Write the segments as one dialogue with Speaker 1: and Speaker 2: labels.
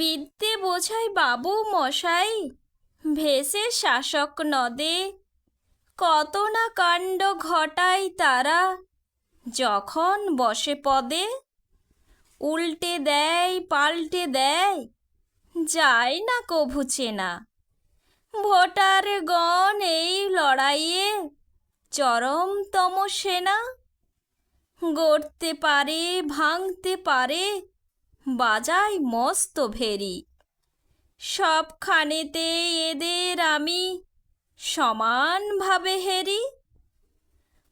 Speaker 1: বিদ্যে বোঝাই বাবু মশাই, ভেসে শাসক নদে, কত না কাণ্ড ঘটায় তারা, যখন বসে পদে, উল্টে দেয়, পাল্টে দেয়, যায় না কভু চেনা। ভোটার গণ এই লড়াইয়ে চরমতম সেনা, গড়তে পারে, ভাঙতে পারে বাজায় মস্ত ভেরি। সবখানেতে এদের আমি সমানভাবে হেরি।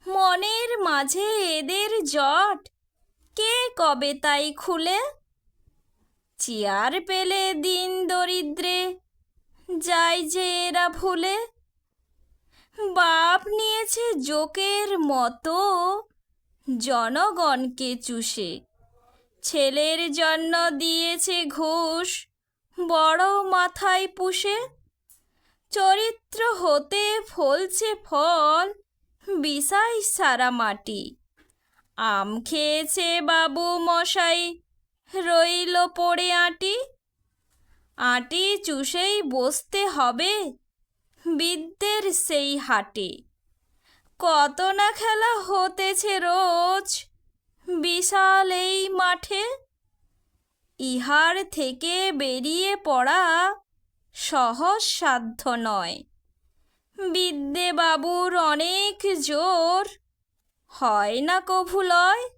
Speaker 1: মনের মাঝে এদের জট কে কবে তাই খুলে? চেয়ার পেলে দিন দরিদ্রে যায় যে এরা ভুলে। বাপ নিয়েছে জোকের মতো জনগণকে চুষে। ছেলের জন্য দিয়েছে ঘুষ। বড় মাথায় পুষে। চরিত্র হতে ফলছে ফল, বিষাই সারা মাটি। আম খেয়েছে বাবু মশাই, রইল পড়ে আটি। আটি চুষেই বসতে হবে, বিদ্যের সেই হাটে। কত না খেলা হতেছে রোজ বিশাল এই মাঠে। ইহার থেকে বেরিয়ে পড়া সহজ সাধ্য নয়। বিদ্যেবাবুর অনেক জোর, হয় না কভু লয়?